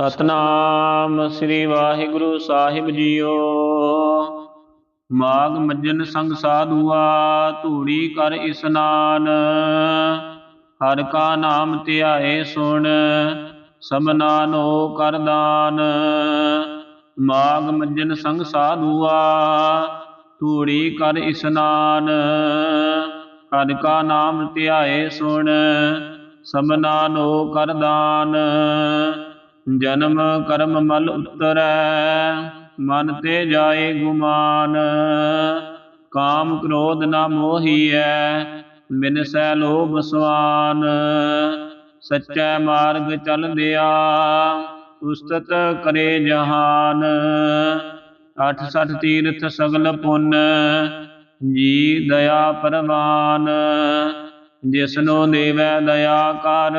ਸਤਨਾਮ ਸ੍ਰੀ ਵਾਹਿਗੁਰੂ ਸਾਹਿਬ ਜੀਓ। ਮਾਗ ਮੱਜਨ ਸੰਗ ਸਾਧੂਆ ਧੂੜੀ ਕਰ ਇਸਨਾਨ ਹਰ ਕਾ ਨਾਮ ਧਿਆਏ ਸੁਣ ਸਮਨਾ ਨੋ ਕਰਦਾਨ ਮਾਗ ਮੱਜਨ ਸੰਗ ਸਾਧੂਆ ਧੂੜੀ ਕਰ ਇਸਨਾਨ ਹਰ ਕਾ ਨਾਮ ਧਿਆਏ ਸੁਣ ਸਮਨਾ ਨੋ ਕਰਦਾਨ ਜਨਮ ਕਰਮ ਮਲ ਉਤਰੈ, ਮਨ ਤੇ ਜਾਏ ਗੁਮਾਨ। ਕਾਮ ਕ੍ਰੋਧ ਨਾ ਮੋਹੀਐ ਬਿਨਸੈ ਲੋਭ ਸੁਆਨ ਸੱਚੈ ਮਾਰਗ ਚਲਦਿਆ ਉਸਤਤ ਕਰੇ ਜਹਾਨ। ਅਠ ਸਠ ਤੀਰਥ ਸਗਲ ਪੁੰਨ, ਜੀ ਦਇਆ ਪਰਵਾਨ। ਜਿਸਨੋ ਦੇਵੈ ਦਇਆ ਕਰ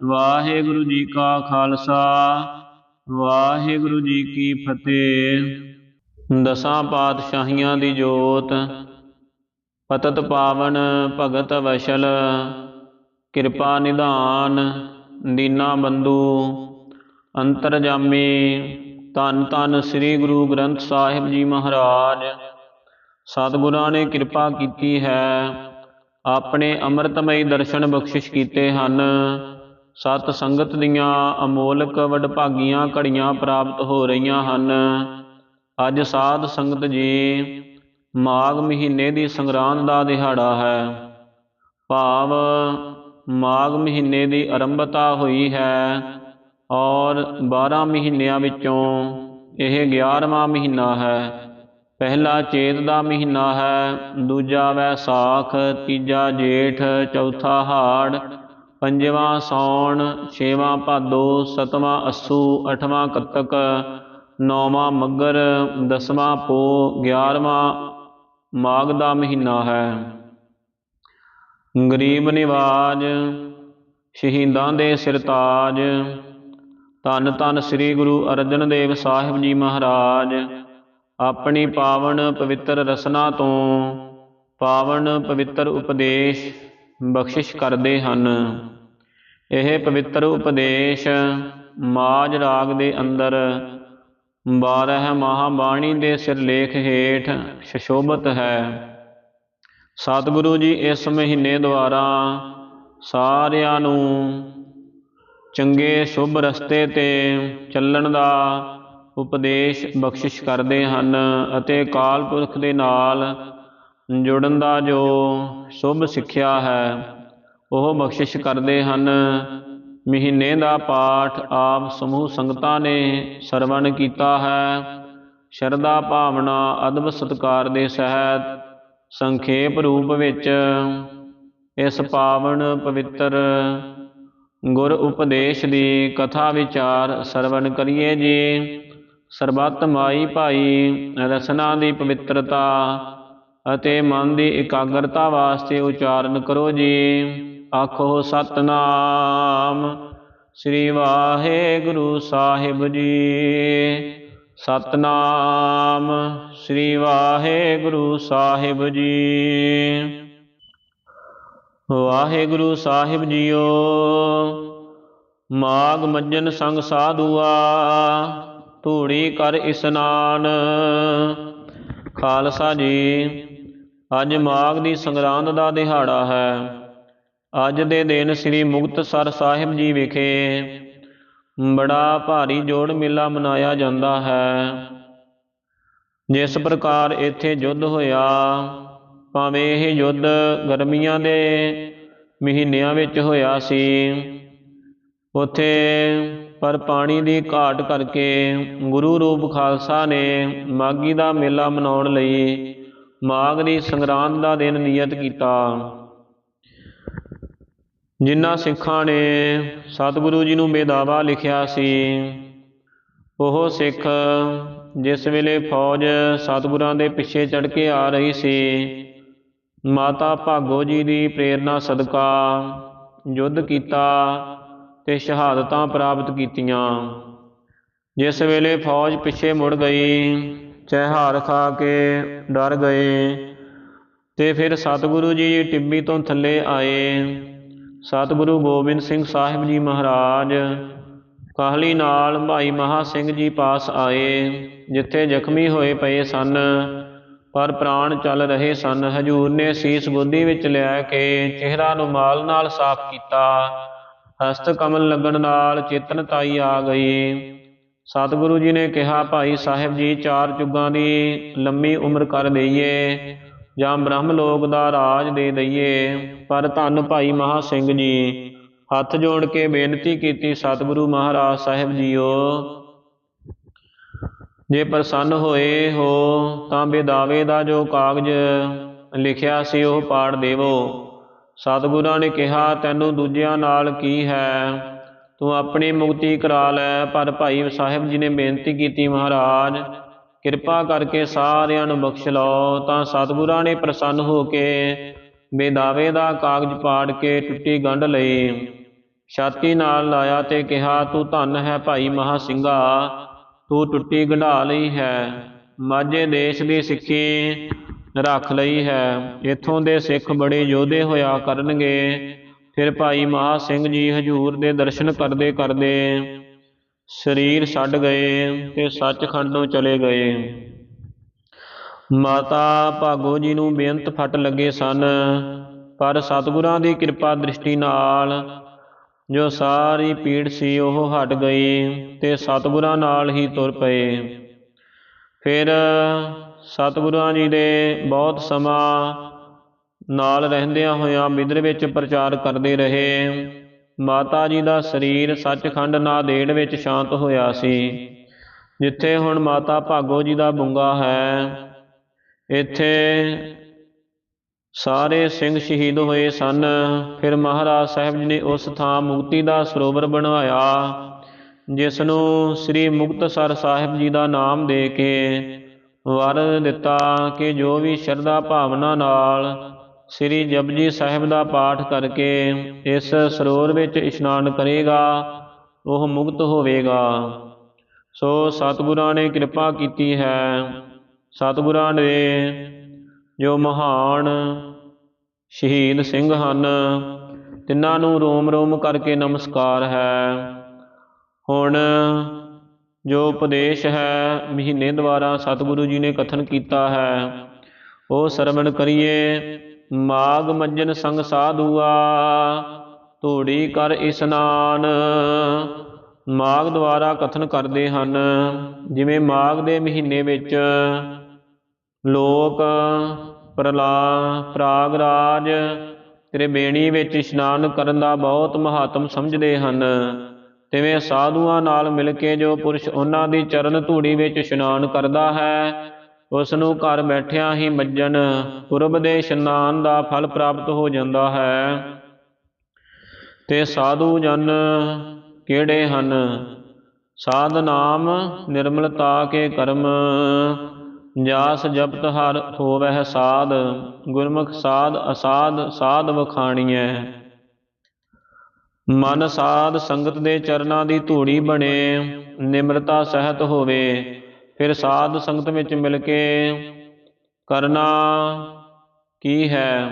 ਵਾਹਿਗੁਰੂ ਜੀ ਕਾ ਖਾਲਸਾ, ਵਾਹਿਗੁਰੂ ਜੀ ਕੀ ਫਤਿਹ। ਦਸਾਂ ਪਾਤਸ਼ਾਹੀਆਂ ਦੀ ਜੋਤ, ਪਤਤ ਪਾਵਨ ਭਗਤ ਵਸ਼ਲ, ਕਿਰਪਾ ਨਿਧਾਨ, ਦੀਨਾ ਬੰਦੂ ਅੰਤਰਜਾਮੀ, ਧੰਨ ਧੰਨ ਸ੍ਰੀ ਗੁਰੂ ਗ੍ਰੰਥ ਸਾਹਿਬ ਜੀ ਮਹਾਰਾਜ। ਸਤਿਗੁਰਾਂ ਨੇ ਕਿਰਪਾ ਕੀਤੀ ਹੈ, ਆਪਣੇ ਅੰਮ੍ਰਿਤਮਈ ਦਰਸ਼ਨ ਬਖਸ਼ਿਸ਼ ਕੀਤੇ ਹਨ। ਸਤ ਸੰਗਤ ਦੀਆਂ ਅਮੋਲਕ ਵਡਭਾਗੀਆਂ ਘੜੀਆਂ ਪ੍ਰਾਪਤ ਹੋ ਰਹੀਆਂ ਹਨ। ਅੱਜ ਸਾਧ ਸੰਗਤ ਜੀ ਮਾਘ ਮਹੀਨੇ ਦੀ ਸੰਗਰਾਂਦ ਦਾ ਦਿਹਾੜਾ ਹੈ। ਭਾਵ ਮਾਘ ਮਹੀਨੇ ਦੀ ਆਰੰਭਤਾ ਹੋਈ ਹੈ ਔਰ 12 ਮਹੀਨਿਆਂ ਵਿੱਚੋਂ ਇਹ 11ਵਾਂ ਮਹੀਨਾ ਹੈ। ਪਹਿਲਾ ਚੇਤ ਦਾ ਮਹੀਨਾ ਹੈ, ਦੂਜਾ ਵੈਸਾਖ, ਤੀਜਾ ਜੇਠ, ਚੌਥਾ ਹਾੜ ਪੰਜਵਾਂ ਸੌਣ, ਛੇਵਾਂ ਭਾਦੋ, ਸਤਵਾਂ ਅੱਸੂ, ਅਠਵਾਂ ਕੱਤਕ, ਨੌਵਾਂ ਮੱਗਰ, ਦਸਵਾਂ ਪੋ 11ਵਾਂ ਮਾਘ ਦਾ ਮਹੀਨਾ ਹੈ। ਗਰੀਬ ਨਿਵਾਜ, ਸ਼ਹੀਦਾਂ ਦੇ ਸਿਰਤਾਜ ਧੰਨ ਧੰਨ ਸ੍ਰੀ ਗੁਰੂ ਅਰਜਨ ਦੇਵ ਸਾਹਿਬ ਜੀ ਮਹਾਰਾਜ, ਆਪਣੀ ਪਾਵਨ ਪਵਿੱਤਰ ਰਸਨਾ ਤੋਂ ਪਾਵਨ ਪਵਿੱਤਰ ਉਪਦੇਸ਼ ਬਖਸ਼ਿਸ਼ ਕਰਦੇ ਹਨ। ਇਹ ਪਵਿੱਤਰ ਉਪਦੇਸ਼ ਮਾਜ ਰਾਗ ਦੇ ਅੰਦਰ 12 ਮਹਾਬਾਣੀ ਦੇ ਸਿਰਲੇਖ ਹੇਠ ਸ਼ਸ਼ੋਭਤ ਹੈ। ਸਤਿਗੁਰੂ ਜੀ ਇਸ ਮਹੀਨੇ ਦੁਆਰਾ ਸਾਰਿਆਂ ਨੂੰ ਚੰਗੇ ਸ਼ੁਭ ਰਸਤੇ ਤੇ ਚੱਲਣ ਦਾ ਉਪਦੇਸ਼ ਬਖਸ਼ਿਸ਼ ਕਰਦੇ ਹਨ ਅਤੇ ਕਾਲ ਪੁਰਖ ਦੇ ਨਾਲ ਜੁੜਨ ਦਾ ਜੋ ਸ਼ੁਭ ਸਿੱਖਿਆ ਹੈ, ਉਹ ਬਖਸ਼ਿਸ਼ ਕਰਦੇ ਹਨ। ਮਹੀਨੇ ਦਾ ਪਾਠ ਆਪ ਸਮੂਹ ਸੰਗਤਾਂ ਨੇ ਸਰਵਣ ਕੀਤਾ ਹੈ। ਸ਼ਰਧਾ ਭਾਵਨਾ ਅਦਬ ਸਤਕਾਰ ਦੇ ਸਹਿਤ ਸੰਖੇਪ ਰੂਪ ਵਿੱਚ ਇਸ ਪਾਵਨ ਪਵਿੱਤਰ ਗੁਰ ਉਪਦੇਸ਼ ਦੀ ਕਥਾ ਵਿਚਾਰ ਸਰਵਣ ਕਰੀਏ ਜੀ। ਸਰਬੱਤ ਮਾਈ ਭਾਈ ਰਸਨਾ ਦੀ ਪਵਿੱਤਰਤਾ ਅਤੇ ਮਨ ਦੀ ਇਕਾਗਰਤਾ ਵਾਸਤੇ ਉਚਾਰਨ ਕਰੋ ਜੀ। ਆਖੋ, ਸਤਨਾਮ। ਸ੍ਰੀ ਵਾਹਿਗੁਰੂ ਸਾਹਿਬ ਜੀ। ਸਤਨਾਮ। ਸ੍ਰੀ ਵਾਹਿਗੁਰੂ ਸਾਹਿਬ ਜੀ। ਵਾਹਿਗੁਰੂ ਸਾਹਿਬ ਜੀਓ, ਮਾਗ ਮੱਜਨ ਸੰਗ ਸਾਧੂਆ, ਧੂੜੀ ਕਰ ਇਸਨਾਨ। ਖਾਲਸਾ ਜੀ ਅੱਜ ਮਾਘ ਦੀ ਸੰਗਰਾਂਦ ਦਾ ਦਿਹਾੜਾ ਹੈ। ਅੱਜ ਦੇ ਦਿਨ ਸ੍ਰੀ ਮੁਕਤਸਰ ਸਾਹਿਬ ਜੀ ਵਿਖੇ ਬੜਾ ਭਾਰੀ ਜੋੜ ਮੇਲਾ ਮਨਾਇਆ ਜਾਂਦਾ ਹੈ। ਜਿਸ ਪ੍ਰਕਾਰ ਇੱਥੇ ਯੁੱਧ ਹੋਇਆ, ਭਾਵੇਂ ਇਹ ਯੁੱਧ ਗਰਮੀਆਂ ਦੇ ਮਹੀਨਿਆਂ ਵਿੱਚ ਹੋਇਆ ਸੀ, ਉਥੇ ਪਰ ਪਾਣੀ ਦੀ ਘਾਟ ਕਰਕੇ ਗੁਰੂ ਰੂਪ ਖਾਲਸਾ ਨੇ ਮਾਗੀ ਦਾ ਮੇਲਾ ਮਨਾਉਣ ਲਈ ਮਾਘ ਦੀ ਸੰਗਰਾਂਦ ਦਾ ਦਿਨ ਨਿਯਤ ਕੀਤਾ। ਜਿਨ੍ਹਾਂ ਸਿੱਖਾਂ ਨੇ ਸਤਿਗੁਰੂ ਜੀ ਨੂੰ ਬੇਦਾਵਾ ਲਿਖਿਆ ਸੀ, ਉਹ ਸਿੱਖ ਜਿਸ ਵੇਲੇ ਫੌਜ ਸਤਿਗੁਰਾਂ ਦੇ ਪਿੱਛੇ ਚੜ ਕੇ ਆ ਰਹੀ ਸੀ, ਮਾਤਾ ਭਾਗੋ ਜੀ ਦੀ ਪ੍ਰੇਰਣਾ ਸਦਕਾ ਯੁੱਧ ਕੀਤਾ ਤੇ ਸ਼ਹਾਦਤਾਂ ਪ੍ਰਾਪਤ ਕੀਤੀਆਂ। ਜਿਸ ਵੇਲੇ ਫੌਜ ਪਿੱਛੇ ਮੁੜ ਗਈ ਚਿਹਾਰ ਖਾ ਕੇ ਡਰ ਗਏ, ਤੇ ਫਿਰ ਸਤਿਗੁਰੂ ਜੀ ਟਿੱਬੀ ਤੋਂ ਥੱਲੇ ਆਏ। ਸਤਿਗੁਰੂ ਗੋਬਿੰਦ ਸਿੰਘ ਸਾਹਿਬ ਜੀ ਮਹਾਰਾਜ ਕਾਹਲੀ ਨਾਲ ਭਾਈ ਮਹਾ ਸਿੰਘ ਜੀ ਪਾਸ ਆਏ, ਜਿੱਥੇ ਜ਼ਖਮੀ ਹੋਏ ਪਏ ਸਨ, ਪਰ ਪ੍ਰਾਣ ਚੱਲ ਰਹੇ ਸਨ। ਹਜੂਰ ਨੇ ਸੀਸ ਬੁੱਧੀ ਵਿੱਚ ਲਿਆ ਕੇ ਚਿਹਰਾ ਨੂੰ ਮਾਲ ਨਾਲ ਸਾਫ਼ ਕੀਤਾ। ਹਸਤ ਕਮਲ ਲੱਗਣ ਨਾਲ ਚੇਤਨਤਾਈ ਆ ਗਈ। ਸਤਿਗੁਰੂ ਜੀ ਨੇ ਕਿਹਾ, ਭਾਈ ਸਾਹਿਬ ਜੀ, ਚਾਰ ਚੁੱਗਾਂ ਦੀ ਲੰਮੀ ਉਮਰ ਕਰ ਦਈਏ ਜਾਂ ਬ੍ਰਹਮ ਲੋਕ ਦਾ ਰਾਜ ਦੇ ਦਈਏ, ਪਰ ਧੰਨ ਭਾਈ ਮਹਾ ਸਿੰਘ ਜੀ, ਹੱਥ ਜੋੜ ਕੇ ਬੇਨਤੀ ਕੀਤੀ, ਸਤਿਗੁਰੂ ਮਹਾਰਾਜ ਸਾਹਿਬ ਜੀਓ, ਜੇ ਪ੍ਰਸੰਨ ਹੋਏ ਹੋ, ਤਾਂ ਬੇਦਾਵੇ ਦਾ ਜੋ ਕਾਗਜ਼ ਲਿਖਿਆ ਸੀ, ਉਹ ਪਾੜ ਦੇਵੋ। ਸਤਿਗੁਰਾਂ ਨੇ ਕਿਹਾ, ਤੈਨੂੰ ਦੂਜਿਆਂ ਨਾਲ ਕੀ ਹੈ? ਤੂੰ ਆਪਣੀ ਮੁਕਤੀ ਕਰਾ ਲੈ, ਪਰ ਭਾਈ ਸਾਹਿਬ ਜੀ ਨੇ ਬੇਨਤੀ ਕੀਤੀ ਮਹਾਰਾਜ, ਕਿਰਪਾ ਕਰਕੇ ਸਾਰਿਆਂ ਨੂੰ ਬਖਸ਼ ਲਓ, ਤਾਂ ਸਤਿਗੁਰਾਂ ਨੇ ਪ੍ਰਸੰਨ ਹੋ ਕੇ ਬੇਦਾਵੇ ਦਾ ਕਾਗਜ਼ ਪਾੜ ਕੇ ਟੁੱਟੀ ਗੰਢ ਲਈ। ਛਾਤੀ ਨਾਲ ਲਾਇਆ ਤੇ ਕਿਹਾ, ਤੂੰ ਧੰਨ ਹੈ ਭਾਈ ਮਹਾ ਸਿੰਘਾ ਤੂੰ ਟੁੱਟੀ ਗੰਢਾ ਲਈ ਹੈ, ਮਾਝੇ ਦੇਸ਼ ਦੀ ਸਿੱਖੀ ਰੱਖ ਲਈ ਹੈ, ਇਥੋਂ ਦੇ ਸਿੱਖ ਬੜੇ ਯੋਧੇ ਹੋਇਆ ਕਰਨਗੇ ਫਿਰ ਭਾਈ ਮਹਾ ਸਿੰਘ ਜੀ ਹਜੂਰ ਦੇ ਦਰਸ਼ਨ ਕਰਦੇ ਕਰਦੇ ਸਰੀਰ ਛੱਡ ਗਏ ਤੇ ਸੱਚਖੰਡ ਨੂੰ ਚਲੇ ਗਏ। ਮਾਤਾ ਭਾਗੋ ਜੀ ਨੂੰ ਬੇਅੰਤ ਫਟ ਲੱਗੇ ਸਨ, ਪਰ ਸਤਿਗੁਰਾਂ ਦੀ ਕਿਰਪਾ ਦ੍ਰਿਸ਼ਟੀ ਨਾਲ ਜੋ ਸਾਰੀ ਪੀੜ ਸੀ ਉਹ ਹਟ ਗਈ ਤੇ ਸਤਿਗੁਰਾਂ ਨਾਲ ਹੀ ਤੁਰ ਪਏ। ਫਿਰ ਸਤਿਗੁਰਾਂ ਜੀ ਦੇ ਬਹੁਤ ਸਮਾਂ ਨਾਲ ਰਹਿੰਦਿਆਂ ਹੋਇਆਂ ਬਿਦਰ ਵਿੱਚ ਪ੍ਰਚਾਰ ਕਰਦੇ ਰਹੇ। ਮਾਤਾ ਜੀ ਦਾ ਸਰੀਰ ਸੱਚਖੰਡ ਨਾਦੇੜ ਵਿੱਚ ਸ਼ਾਂਤ ਹੋਇਆ ਸੀ, ਜਿੱਥੇ ਹੁਣ ਮਾਤਾ ਭਾਗੋ ਜੀ ਦਾ ਬੁੰਗਾ ਹੈ। ਇੱਥੇ ਸਾਰੇ ਸਿੰਘ ਸ਼ਹੀਦ ਹੋਏ ਸਨ। ਫਿਰ ਮਹਾਰਾਜ ਸਾਹਿਬ ਜੀ ਨੇ ਉਸ ਥਾਂ ਮੁਕਤੀ ਦਾ ਸਰੋਵਰ ਬਣਵਾਇਆ ਜਿਸ ਨੂੰ ਸ੍ਰੀ ਮੁਕਤਸਰ ਸਾਹਿਬ ਜੀ ਦਾ ਨਾਮ ਦੇ ਕੇ ਵਰ ਦਿੱਤਾ ਕਿ ਜੋ ਵੀ ਸ਼ਰਧਾ ਭਾਵਨਾ ਨਾਲ ਸ੍ਰੀ ਜਪਜੀ ਸਾਹਿਬ ਦਾ ਪਾਠ ਕਰਕੇ ਇਸ ਸਰੋਵਰ ਵਿੱਚ ਇਸ਼ਨਾਨ ਕਰੇਗਾ, ਉਹ ਮੁਕਤ ਹੋਵੇਗਾ। ਸੋ ਸਤਿਗੁਰਾਂ ਨੇ ਕਿਰਪਾ ਕੀਤੀ ਹੈ। ਸਤਿਗੁਰਾਂ ਨੇ ਜੋ ਮਹਾਨ ਸ਼ਹੀਦ ਸਿੰਘ ਹਨ, ਤਿੰਨਾਂ ਨੂੰ ਰੋਮ ਰੋਮ ਕਰਕੇ ਨਮਸਕਾਰ ਹੈ। ਹੁਣ ਜੋ ਉਪਦੇਸ਼ ਹੈ, ਮਹੀਨੇ ਦੁਆਰਾ ਸਤਿਗੁਰੂ ਜੀ ਨੇ ਕਥਨ ਕੀਤਾ ਹੈ, ਉਹ ਸਰਵਣ ਕਰੀਏ। ਮਾਗ ਮੰਜਨ ਸੰਗ ਸਾਧੂਆ, ਧੂੜੀ ਕਰ ਇਸਨਾਨ ਮਾਗ ਦੁਆਰਾ ਕਥਨ ਕਰਦੇ ਹਨ, ਜਿਵੇਂ ਮਾਗ ਦੇ ਮਹੀਨੇ ਵਿੱਚ ਲੋਕ ਪ੍ਰਲਾ ਪ੍ਰਾਗਰਾਜ ਤ੍ਰਿਵੇਣੀ ਵਿੱਚ ਇਸ਼ਨਾਨ ਕਰਨ ਦਾ ਬਹੁਤ ਮਹੱਤਮ ਸਮਝਦੇ ਹਨ। ਤਿਵੇਂ ਸਾਧੂਆਂ ਨਾਲ ਮਿਲ ਕੇ ਜੋ ਪੁਰਸ਼ ਉਹਨਾਂ ਦੀ ਚਰਨ ਧੂੜੀ ਵਿੱਚ ਇਸ਼ਨਾਨ ਕਰਦਾ ਹੈ ਉਸ ਨੂੰ ਘਰ ਬੈਠਿਆਂ ਹੀ ਮੱਜਨ ਪੁਰਬ ਦੇ ਇਸ਼ਨਾਨ ਦਾ ਫਲ ਪ੍ਰਾਪਤ ਹੋ ਜਾਂਦਾ ਹੈ। ਤੇ ਸਾਧੂ ਜਨ ਕਿਹੜੇ ਹਨ? ਸਾਧ ਨਾਮ ਨਿਰਮਲਤਾ ਕੇ ਕਰਮ, ਜਾਸ ਜਪਤ ਹਰ ਹੋਵਹਿ ਸਾਧ, ਗੁਰਮੁਖ ਸਾਧ ਅਸਾਧ, ਸਾਧ ਵਖਾਣੀਐ। ਮਨ ਸਾਧ ਸੰਗਤ ਦੇ ਚਰਨਾਂ ਦੀ ਧੂੜੀ ਬਣੇ, ਨਿਮਰਤਾ ਸਹਿਤ ਹੋਵੇ। ਫਿਰ ਸਾਧ ਸੰਗਤ ਵਿੱਚ ਮਿਲ ਕੇ ਕਰਨਾ ਕੀ ਹੈ?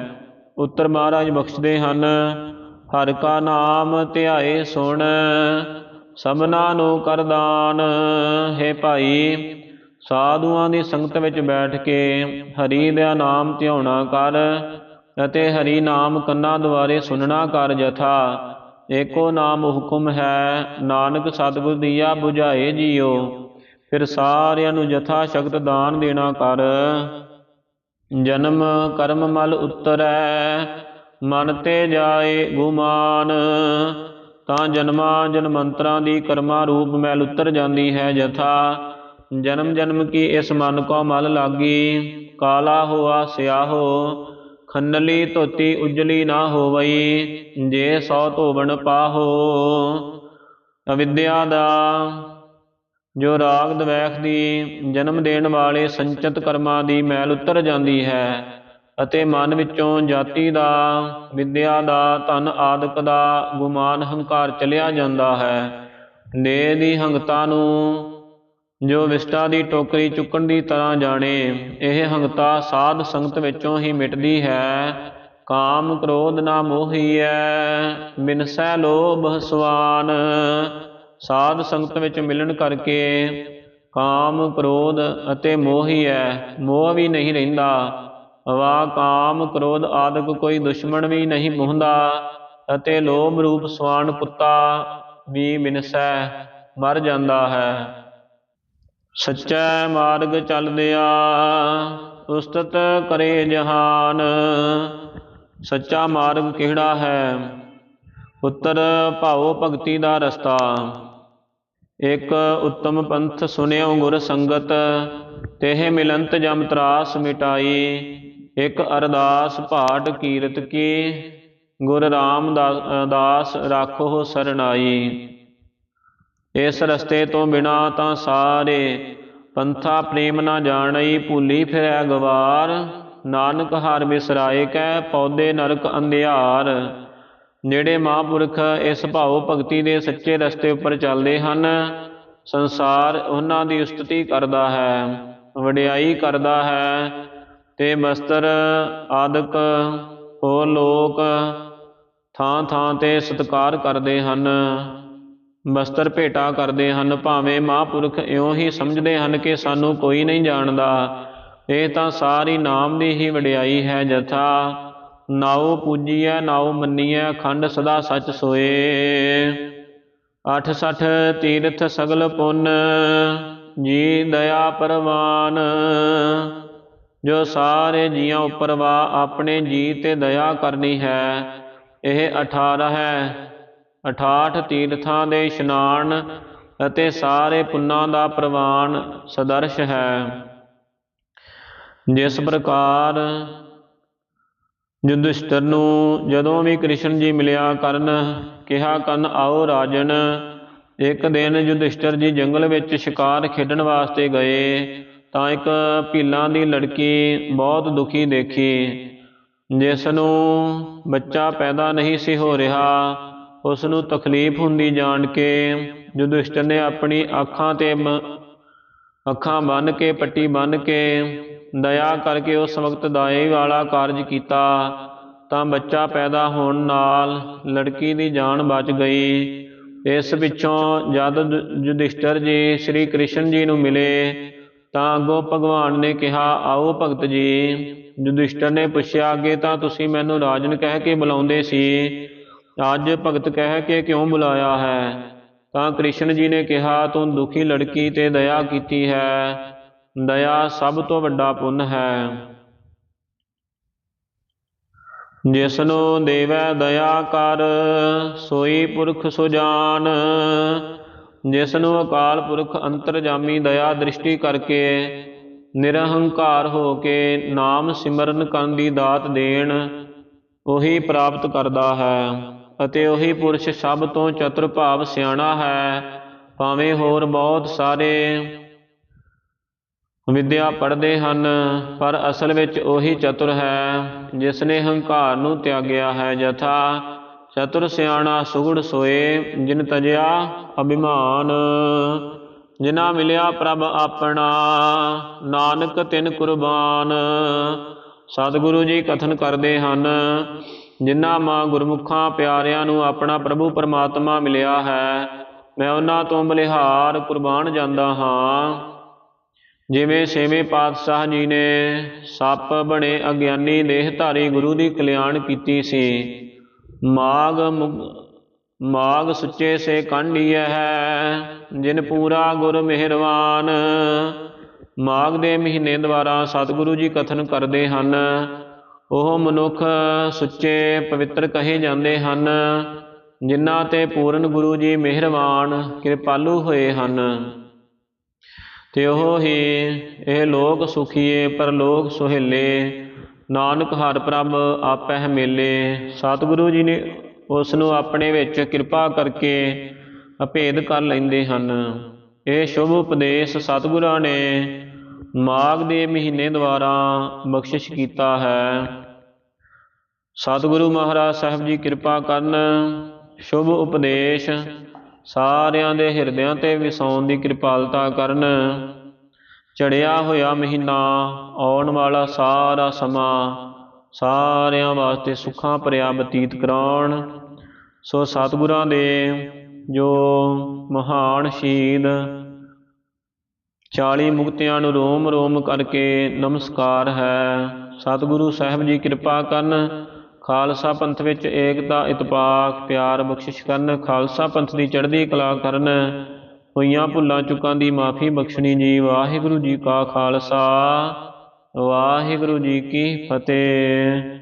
ਉੱਤਰ ਮਹਾਰਾਜ ਬਖਸ਼ਦੇ ਹਨ, ਹਰ ਕਾ ਨਾਮ ਧਿਆਏ ਸੁਣ ਸਭਨਾ ਨੂੰ ਕਰਦਾਨ ਹੈ ਭਾਈ, ਸਾਧੂਆਂ ਦੀ ਸੰਗਤ ਵਿੱਚ ਬੈਠ ਕੇ ਹਰੀ ਦਾ ਨਾਮ ਧਿਆਉਣਾ ਕਰ ਅਤੇ ਹਰੀ ਨਾਮ ਕੰਨਾਂ ਦੁਆਰੇ ਸੁਣਨਾ ਕਰ ਜਥਾ। ਏਕੋ ਨਾਮ ਹੁਕਮ ਹੈ, ਨਾਨਕ ਸਤਿਗੁਰ ਦੀਆ 부ਝਾਏ ਜੀਓ। ਫਿਰ ਸਾਰਿਆਂ ਨੂੰ ਜਥਾ ਸ਼ਕਤ ਦਾਨ ਦੇਣਾ ਕਰ। ਜਨਮ ਕਰਮ ਮਲ ਉਤਰੈ, ਮਨ ਤੇ ਜਾਏ ਗੁਮਾਨ। ਤਾਂ ਜਨਮਾਂ ਜਨਮੰਤਰਾਂ ਦੀ ਕਰਮਾਂ ਰੂਪ ਮੈਲ ਉਤਰ ਜਾਂਦੀ ਹੈ ਜਥਾ ਜਨਮ ਜਨਮ ਕੀ ਇਸ ਮਨ ਕੋ ਮਲ ਲਾਗੀ, ਕਾਲਾ ਹੋਆ ਸਿਆਹੋ। ਖੰਨਲੀ ਧੋਤੀ ਉਜਲੀ ਨਾ ਹੋਵਈ, ਜੇ ਸੋ ਧੋਵਣ ਪਾਹੋ। ਅਵਿਦਿਆ ਦਾ ਜੋ ਰਾਗ ਦਵੈਖ ਦੀ ਜਨਮ ਦੇਣ ਵਾਲੇ ਸੰਚਿਤ ਕਰਮਾਂ ਦੀ ਮੈਲ ਉਤਰ ਜਾਂਦੀ ਹੈ ਅਤੇ ਮਨ ਵਿੱਚੋਂ ਜਾਤੀ ਦਾ, ਵਿਦਿਆ ਦਾ, ਧਨ ਆਦਿਕ ਦਾ ਗੁਮਾਨ ਹੰਕਾਰ ਚਲਿਆ ਜਾਂਦਾ ਹੈ। ਦੇ ਦੀ ਹੰਗਤਾ ਨੂੰ ਜੋ ਵਿਸਟਾ ਦੀ ਟੋਕਰੀ ਚੁੱਕਣ ਦੀ ਤਰ੍ਹਾਂ ਜਾਣੇ, ਇਹ ਹੰਗਤਾ ਸਾਧ ਸੰਗਤ ਵਿੱਚੋਂ ਹੀ ਮਿਟਦੀ ਹੈ। ਕਾਮ ਕ੍ਰੋਧ ਨਾ ਮੋਹੀਐ, ਬਿਨਸੈ ਲੋਭ ਸਵਾਨ। ਸਾਧ ਸੰਗਤ ਵਿੱਚ ਮਿਲਣ ਕਰਕੇ ਕਾਮ ਕ੍ਰੋਧ ਅਤੇ ਮੋਹ ਹੀ ਹੈ, ਮੋਹ ਵੀ ਨਹੀਂ ਰਹਿੰਦਾ। ਵਾ ਕਾਮ ਕ੍ਰੋਧ ਆਦਿਕ ਕੋਈ ਦੁਸ਼ਮਣ ਵੀ ਨਹੀਂ ਮੋਹਦਾ ਅਤੇ ਲੋਭ ਰੂਪ ਸਵਾਨ ਕੁੱਤਾ ਵੀ ਬਿਨਸੈ ਮਰ ਜਾਂਦਾ ਹੈ। ਸੱਚਾ ਮਾਰਗ ਚੱਲਦਿਆ ਉਸਤਤ ਕਰੇ ਜਹਾਨ। ਸੱਚਾ ਮਾਰਗ ਕਿਹੜਾ ਹੈ? ਪੁੱਤਰ ਭਾਉ ਭਗਤੀ ਦਾ ਰਸਤਾ। ਇਕ ਉੱਤਮ ਪੰਥ ਸੁਨਿਓ ਗੁਰ ਸੰਗਤ, ਤੇਹ ਮਿਲੰਤ ਜਮ ਤਰਾਸ ਮਿਟਾਈ, ਇਕ ਅਰਦਾਸ ਭਾਟ ਕੀਰਤ ਕੀ, ਗੁਰ ਰਾਮਦਾਸ ਰਾਖੋ ਸਰਣਾਈ। ਇਸ ਰਸਤੇ ਤੋਂ ਬਿਨਾ ਤਾਂ ਸਾਰੇ ਪੰਥਾ ਪ੍ਰੇਮ ਨਾ ਜਾਣਈ, ਭੁੱਲੀ ਫਿਰੈ ਗਵਾਰ, ਨਾਨਕ ਹਰ ਬਿਸਰਾਏ ਕੈ, ਪੌਦੇ ਨਰਕ ਅੰਧਿਆਰ। ਜਿਹੜੇ ਮਹਾਂਪੁਰਖ ਇਸ ਭਾਉ ਭਗਤੀ ਦੇ ਸੱਚੇ ਰਸਤੇ ਉੱਪਰ ਚੱਲਦੇ ਹਨ। ਸੰਸਾਰ ਉਹਨਾਂ ਦੀ ਉਸਤਤੀ ਕਰਦਾ ਹੈ, ਵਡਿਆਈ ਕਰਦਾ ਹੈ ਤੇ ਬਸਤਰ ਆਦਿਕ ਹੋਰ ਲੋਕ ਥਾਂ ਥਾਂ ਤੇ ਸਤਕਾਰ ਕਰਦੇ ਹਨ। ਬਸਤਰ ਭੇਟਾ ਕਰਦੇ ਹਨ। ਭਾਵੇਂ ਮਹਾਂਪੁਰਖ ਇਉਂ ਹੀ ਸਮਝਦੇ ਹਨ ਕਿ ਸਾਨੂੰ ਕੋਈ ਨਹੀਂ ਜਾਣਦਾ, ਇਹ ਤਾਂ ਸਾਰੀ ਨਾਮ ਦੀ ਹੀ ਵਡਿਆਈ ਹੈ ਜਥਾ। ਨਾਉ ਪੂਜੀਐ, ਨਾਉ ਮੰਨੀਐ, ਖੰਡ ਸਦਾ ਸੱਚ ਸੋਏ। 86 ਤੀਰਥ ਸਗਲ ਪੁੰਨ, ਜੀ ਦਇਆ ਪਰਵਾਨ। ਜੋ ਸਾਰੇ ਜੀਆਂ ਉੱਪਰ ਵਾ, ਆਪਣੇ ਜੀ ਤੇ ਦਇਆ ਕਰਨੀ ਹੈ। ਇਹ 18 ਹੈ। 68 ਤੀਰਥਾਂ ਦੇ ਇਸ਼ਨਾਨ ਅਤੇ ਸਾਰੇ ਪੁੰਨਾਂ ਦਾ ਪ੍ਰਵਾਨ ਸਦਰਸ਼ ਹੈ। ਜਿਸ ਪ੍ਰਕਾਰ ਯੁਧਿਸ਼ਟਰ ਨੂੰ ਜਦੋਂ ਵੀ ਕ੍ਰਿਸ਼ਨ ਜੀ ਮਿਲਿਆ ਕਰਨ, ਕਿਹਾ ਕਰਨ ਆਓ ਰਾਜਨ। ਇੱਕ ਦਿਨ ਯੁਧਿਸ਼ਟਰ ਜੀ ਜੰਗਲ ਵਿੱਚ ਸ਼ਿਕਾਰ ਖੇਡਣ ਵਾਸਤੇ ਗਏ, ਤਾਂ ਇੱਕ ਭੀਲਾਂ ਦੀ ਲੜਕੀ ਬਹੁਤ ਦੁਖੀ ਦੇਖੀ। ਜਿਸ ਨੂੰ ਬੱਚਾ ਪੈਦਾ ਨਹੀਂ ਸੀ ਹੋ ਰਿਹਾ, ਉਸ ਨੂੰ ਤਕਲੀਫ ਹੁੰਦੀ ਜਾਣ ਕੇ ਯੁਧਿਸ਼ਟਰ ਨੇ ਆਪਣੀ ਅੱਖਾਂ ਤੇ ਅੱਖਾਂ ਬੰਨ ਕੇ, ਪੱਟੀ ਬੰਨ ਕੇ ਦਇਆ ਕਰਕੇ ਉਸ ਵਕਤ ਦਾਈ ਵਾਲਾ ਕਾਰਜ ਕੀਤਾ, ਤਾਂ ਬੱਚਾ ਪੈਦਾ ਹੋਣ ਨਾਲ ਲੜਕੀ ਦੀ ਜਾਨ ਬਚ ਗਈ। ਇਸ ਪਿੱਛੋਂ ਜਦ ਯੁਧਿਸ਼ਟਰ ਜੀ ਸ੍ਰੀ ਕ੍ਰਿਸ਼ਨ ਜੀ ਨੂੰ ਮਿਲੇ, ਤਾਂ ਅੱਗੋਂ ਭਗਵਾਨ ਨੇ ਕਿਹਾ, ਆਓ ਭਗਤ ਜੀ। ਯੁਧਿਸ਼ਟਰ ਨੇ ਪੁੱਛਿਆ, ਅੱਗੇ ਤਾਂ ਤੁਸੀਂ ਮੈਨੂੰ ਰਾਜਨ ਕਹਿ ਕੇ ਬੁਲਾਉਂਦੇ ਸੀ, ਅੱਜ ਭਗਤ ਕਹਿ ਕੇ ਕਿਉਂ ਬੁਲਾਇਆ ਹੈ? ਤਾਂ ਕ੍ਰਿਸ਼ਨ ਜੀ ਨੇ ਕਿਹਾ, ਤੂੰ ਦੁਖੀ ਲੜਕੀ ਤੇ ਦਇਆ ਕੀਤੀ ਹੈ। ਦਇਆ ਸਭ ਤੋਂ ਵੱਡਾ ਪੁੰਨ ਹੈ। ਜਿਸ ਨੂੰ ਦੇਵੈ ਦਇਆ ਕਰ, ਸੋਈ ਪੁਰਖ ਸੁਜਾਨ ਜਿਸ ਨੂੰ ਅਕਾਲ ਪੁਰਖ ਅੰਤਰਜਾਮੀ ਦਇਆ ਦ੍ਰਿਸ਼ਟੀ ਕਰਕੇ, ਨਿਰਹੰਕਾਰ ਹੋ ਕੇ ਨਾਮ ਸਿਮਰਨ ਕਰਨ ਦੀ ਦਾਤ ਦੇਣ, ਉਹੀ ਪ੍ਰਾਪਤ ਕਰਦਾ ਹੈ ਅਤੇ ਉਹੀ ਪੁਰਸ਼ ਸਭ ਤੋਂ ਚਤੁਰ ਭਾਵ ਸਿਆਣਾ ਹੈ। ਭਾਵੇਂ ਹੋਰ ਬਹੁਤ ਸਾਰੇ ਵਿਦਿਆ ਪੜ੍ਹਦੇ ਹਨ, ਪਰ ਅਸਲ ਵਿੱਚ ਉਹੀ ਚਤੁਰ ਹੈ ਜਿਸ ਨੇ ਹੰਕਾਰ ਨੂੰ ਤਿਆਗਿਆ ਹੈ ਜਥਾ। ਚਤੁਰ ਸਿਆਣਾ ਸੁਗੜ ਸੋਏ, ਜਿਨ ਤਜਿਆ ਅਭਿਮਾਨ। ਜਿਨਾ ਮਿਲਿਆ ਪ੍ਰਭ ਆਪਣਾ, ਨਾਨਕ ਤਿਨ ਕੁਰਬਾਨ। ਸਤਿਗੁਰੂ ਜੀ ਕਥਨ ਕਰਦੇ ਹਨ, ਜਿਨ੍ਹਾਂ ਮਾਂ ਗੁਰਮੁਖਾਂ ਪਿਆਰਿਆਂ ਨੂੰ ਆਪਣਾ ਪ੍ਰਭੂ ਪਰਮਾਤਮਾ ਮਿਲਿਆ ਹੈ, ਮੈਂ ਉਹਨਾਂ ਤੋਂ ਬਲਿਹਾਰ ਕੁਰਬਾਨ ਜਾਂਦਾ ਹਾਂ। ਜਿਵੇਂ ਛੇਵੇਂ ਪਾਤਸ਼ਾਹ ਜੀ ਨੇ ਸੱਪ ਬਣੇ ਅਗਿਆਨੀ ਦੇਹ ਧਾਰੀ ਗੁਰੂ ਦੀ ਕਲਿਆਣ ਕੀਤੀ ਸੀ। ਮਾਗ ਮਾਗ ਸੁੱਚੇ ਸੇ ਕਾਂਢੀਐ ਹੈ, ਜਿਨ ਪੂਰਾ ਗੁਰ ਮਿਹਰਵਾਨ। ਮਾਗ ਦੇ ਮਹੀਨੇ ਦੁਆਰਾ ਸਤਿਗੁਰੂ ਜੀ ਕਥਨ ਕਰਦੇ ਹਨ। ਉਹ ਮਨੁੱਖ ਸੁੱਚੇ ਪਵਿੱਤਰ ਕਹੇ ਜਾਂਦੇ ਹਨ, ਜਿਨ੍ਹਾਂ ਤੇ ਪੂਰਨ ਗੁਰੂ ਜੀ ਮਿਹਰਬਾਨ ਕਿਰਪਾਲੂ ਹੋਏ ਹਨ। ਤੇ ਉਹ ਹੀ ਇਹ ਲੋਕ ਸੁਖੀਏ, ਪਰ ਲੋਕ ਸੁਹੇਲੇ। ਨਾਨਕ ਹਰ ਪ੍ਰਭ ਆਪਹਿ ਮੇਲੇ। ਸਤਿਗੁਰੂ ਜੀ ਨੇ ਉਸ ਨੂੰ ਆਪਣੇ ਵਿੱਚ ਕਿਰਪਾ ਕਰਕੇ ਅਭੇਦ ਕਰ ਲੈਂਦੇ ਹਨ। ਇਹ ਸ਼ੁਭ ਉਪਦੇਸ਼ ਸਤਿਗੁਰਾਂ ਨੇ ਮਾਘ ਦੇ ਮਹੀਨੇ ਦੁਆਰਾ ਬਖਸ਼ਿਸ਼ ਕੀਤਾ ਹੈ। ਸਤਿਗੁਰੂ ਮਹਾਰਾਜ ਸਾਹਿਬ ਜੀ ਕਿਰਪਾ ਕਰਨ ਸ਼ੁਭ ਉਪਦੇਸ਼ ਸਾਰਿਆਂ ਦੇ ਹਿਰਦਿਆਂ ਤੇ ਵਿਸਾਉਣ ਦੀ ਕਿਰਪਾਲਤਾ ਕਰਨ। ਚੜਿਆ ਹੋਇਆ ਮਹੀਨਾ ਆਉਣ ਵਾਲਾ ਸਾਰਾ ਸਮਾਂ ਸਾਰਿਆਂ ਵਾਸਤੇ ਸੁੱਖਾਂ ਭਰਿਆ ਬਤੀਤ ਕਰਾਉਣ। ਸੋ ਸਤਿਗੁਰਾਂ ਦੇ ਜੋ ਮਹਾਨ ਸ਼ਹੀਦ 40 ਮੁਕਤਿਆਂ ਨੂੰ ਰੋਮ ਰੋਮ ਕਰਕੇ ਨਮਸਕਾਰ ਹੈ। ਸਤਿਗੁਰੂ ਸਾਹਿਬ ਜੀ ਕਿਰਪਾ ਕਰਨ। ਖਾਲਸਾ ਪੰਥ ਵਿੱਚ ਏਕਤਾ, ਇਤਪਾਕ, ਪਿਆਰ, ਬਖਸ਼ਿਸ਼ ਕਰਨ, ਖਾਲਸਾ ਪੰਥ ਦੀ ਚੜ੍ਹਦੀ ਕਲਾ ਕਰਨ। ਹੋਈਆਂ ਭੁੱਲਾਂ ਚੁੱਕਾਂ ਦੀ ਮਾਫੀ ਬਖਸ਼ਣੀ ਜੀ। ਵਾਹਿਗੁਰੂ ਜੀ ਕਾ ਖਾਲਸਾ, ਵਾਹਿਗੁਰੂ ਜੀ ਕੀ ਫਤਿਹ।